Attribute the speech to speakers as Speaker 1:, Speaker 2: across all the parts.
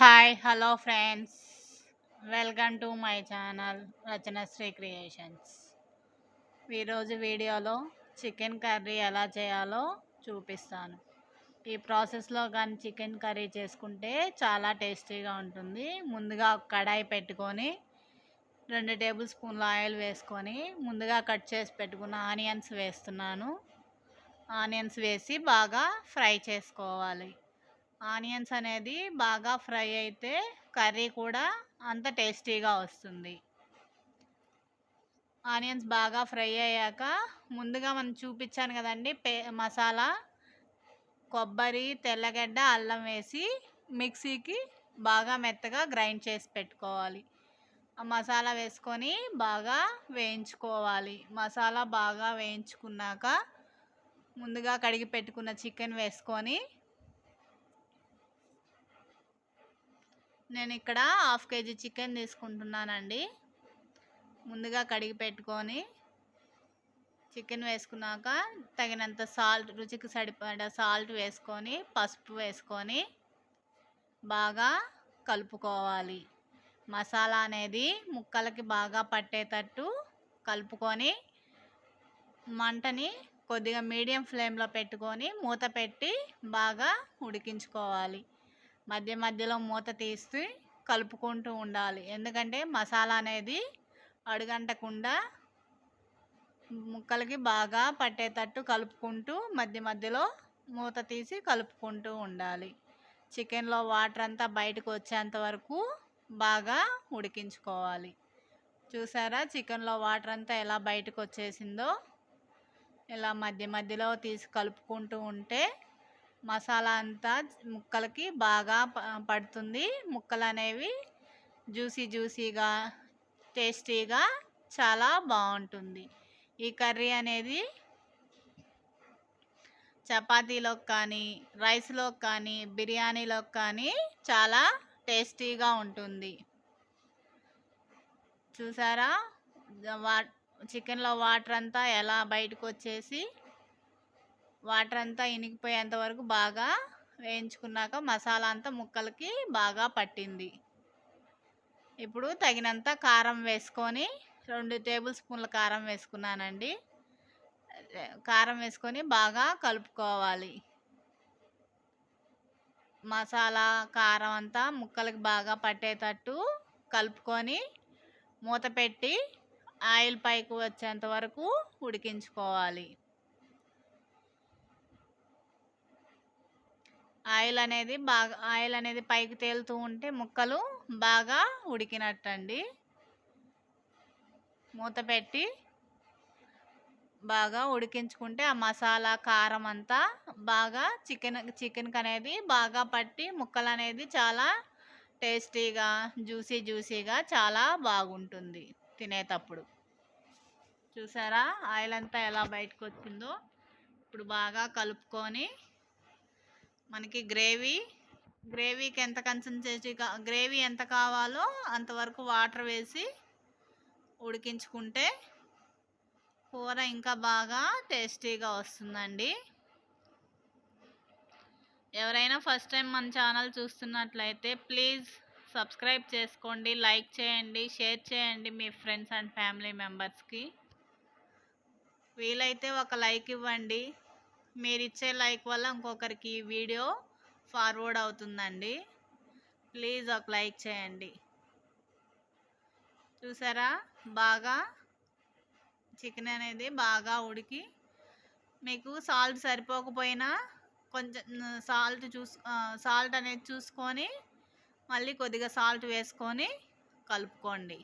Speaker 1: Hi hello friends welcome to my channel Rachanasri creations ఈరోజు వీడియోలో chicken curry ఎలా చేయాలో చూపిస్తాను. ఈ ప్రాసెస్లో కానీ చికెన్ కర్రీ చేసుకుంటే చాలా టేస్టీగా ఉంటుంది. ముందుగా ఒక కడాయి పెట్టుకొని రెండు టేబుల్ స్పూన్ల ఆయిల్ వేసుకొని ముందుగా కట్ చేసి పెట్టుకున్న ఆనియన్స్ వేస్తున్నాను. ఆనియన్స్ వేసి బాగా ఫ్రై చేసుకోవాలి. ఆనియన్స్ అనేది బాగా ఫ్రై అయితే కర్రీ కూడా అంత టేస్టీగా వస్తుంది. ఆనియన్స్ బాగా ఫ్రై అయ్యాక ముందుగా మనం చూపించాను కదండి పే మసాలా కొబ్బరి తెల్లగడ్డ అల్లం వేసి మిక్సీకి బాగా మెత్తగా గ్రైండ్ చేసి పెట్టుకోవాలి. ఆ మసాలా వేసుకొని బాగా వేయించుకోవాలి. మసాలా బాగా వేయించుకున్నాక ముందుగా కడిగి పెట్టుకున్న చికెన్ వేసుకొని నేను ఇక్కడ హాఫ్ కేజీ చికెన్ తీసుకుంటున్నానండి. ముందుగా కడిగి పెట్టుకొని చికెన్ వేసుకున్నాక తగినంత సాల్ట్ రుచికి సరిపడ సాల్ట్ వేసుకొని పసుపు వేసుకొని బాగా కలుపుకోవాలి. మసాలా అనేది ముక్కలకి బాగా పట్టేటట్టు కలుపుకొని మంటని కొద్దిగా మీడియం ఫ్లేమ్లో పెట్టుకొని మూత పెట్టి బాగా ఉడికించుకోవాలి. మధ్య మధ్యలో మూత తీసి కలుపుకుంటూ ఉండాలి. ఎందుకంటే మసాలా అనేది అడుగంటకుండా ముక్కలకి బాగా పట్టేటట్టు కలుపుకుంటూ మధ్య మధ్యలో మూత తీసి కలుపుకుంటూ ఉండాలి. చికెన్లో వాటర్ అంతా బయటకు వచ్చేంత వరకు బాగా ఉడికించుకోవాలి. చూసారా? చికెన్లో వాటర్ అంతా ఎలా బయటకు వచ్చేసిందో? ఇలా మధ్య మధ్యలో తీసి కలుపుకుంటూ ఉంటే మసాలా అంతా ముక్కలకి బాగా పడుతుంది. ముక్కలు అనేవి జ్యూసీ జ్యూసీగా టేస్టీగా చాలా బాగుంటుంది. ఈ కర్రీ అనేది చపాతీలోకి కానీ రైస్లోకి కానీ బిర్యానీలోకి కానీ చాలా టేస్టీగా ఉంటుంది. చూసారా? వా చికెన్లో వాటర్ అంతా ఎలా బయటకు వచ్చేసి వాటర్ అంతా ఇనికిపోయేంత వరకు బాగా వేయించుకున్నాక మసాలా అంతా ముక్కలకి బాగా పట్టింది. ఇప్పుడు తగినంత కారం వేసుకొని రెండు టేబుల్ స్పూన్ల కారం వేసుకున్నానండి. కారం వేసుకొని బాగా కలుపుకోవాలి. మసాలా కారం అంతా ముక్కలకి బాగా పట్టేటట్టు కలుపుకొని మూత పెట్టి ఆయిల్ పైకి వచ్చేంత వరకు ఉడికించుకోవాలి. ఆయిల్ అనేది బాగా ఆయిల్ అనేది పైకి తేలుతూ ఉంటే ముక్కలు బాగా ఉడికినట్టండి. మూత పెట్టి బాగా ఉడికించుకుంటే ఆ మసాలా కారం అంతా బాగా చికెన్ చికెన్కి అనేది బాగా పట్టి ముక్కలు అనేది చాలా టేస్టీగా జ్యూసీ జ్యూసీగా చాలా బాగుంటుంది తినేటప్పుడు. చూసారా? ఆయిల్ అంతా ఎలా బయటకు వచ్చిందో ఇప్పుడు బాగా కలుపుకొని మనకి గ్రేవీ గ్రేవీకి ఎంత కన్సన్ట్రేసి గ్రేవీ ఎంత కావాలో అంతవరకు వాటర్ వేసి ఉడికించుకుంటే కూర ఇంకా బాగా టేస్టీగా వస్తుందండి. ఎవరైనా ఫస్ట్ టైం మన ఛానల్ చూస్తున్నట్లయితే ప్లీజ్ సబ్స్క్రైబ్ చేసుకోండి లైక్ చేయండి షేర్ చేయండి మీ ఫ్రెండ్స్ అండ్ ఫ్యామిలీ మెంబర్స్కి. వీలైతే ఒక లైక్ ఇవ్వండి. మీరు ఇచ్చే లైక్ వల్ల ఇంకొకరికి వీడియో ఫార్వర్డ్ అవుతుందండి. ప్లీజ్ ఒక లైక్ చేయండి. చూసారా? బాగా చికెన్ అనేది బాగా ఉడికి మీకు సాల్ట్ సరిపోకపోయినా కొంచెం సాల్ట్ చూసు సాల్ట్ అనేది చూసుకొని మళ్ళీ కొద్దిగా సాల్ట్ వేసుకొని కలుపుకోండి.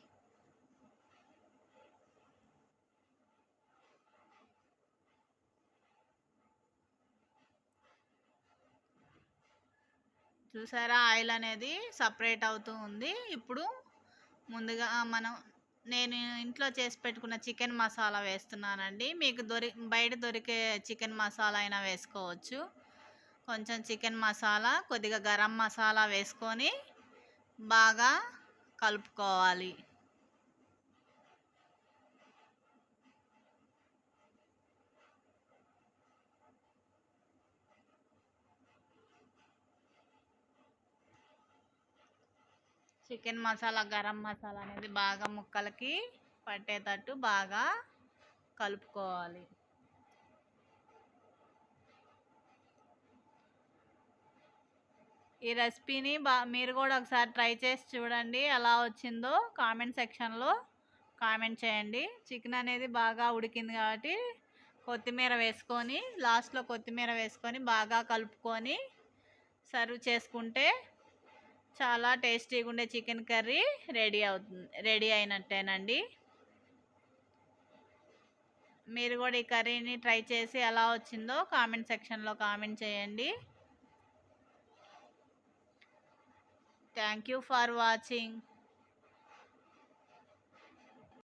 Speaker 1: చూసారా? ఆయిల్ అనేది సపరేట్ అవుతూ ఉంది. ఇప్పుడు ముందుగా మనం నేను ఇంట్లో చేసి పెట్టుకున్న చికెన్ మసాలా వేస్తున్నానండి. మీకు దొరి బయట దొరికే చికెన్ మసాలా అయినా వేసుకోవచ్చు. కొంచెం చికెన్ మసాలా కొద్దిగా గరం మసాలా వేసుకొని బాగా కలుపుకోవాలి. చికెన్ మసాలా గరం మసాలా అనేది బాగా ముక్కలకి పట్టేటట్టు బాగా కలుపుకోవాలి. ఈ రెసిపీని బా మీరు కూడా ఒకసారి ట్రై చేసి చూడండి ఎలా వచ్చిందో కామెంట్ సెక్షన్లో కామెంట్ చేయండి. చికెన్ అనేది బాగా ఉడికింది కాబట్టి కొత్తిమీర వేసుకొని లాస్ట్లో కొత్తిమీర వేసుకొని బాగా కలుపుకొని సర్వ్ చేసుకుంటే చాలా టేస్టీగా ఉండే చికెన్ కర్రీ రెడీ అవుతుంది రెడీ అయినట్టేనండి. మీరు కూడా ఈ కర్రీని ట్రై చేసి ఎలా వచ్చిందో కామెంట్ సెక్షన్లో కామెంట్ చేయండి. Thank you for watching.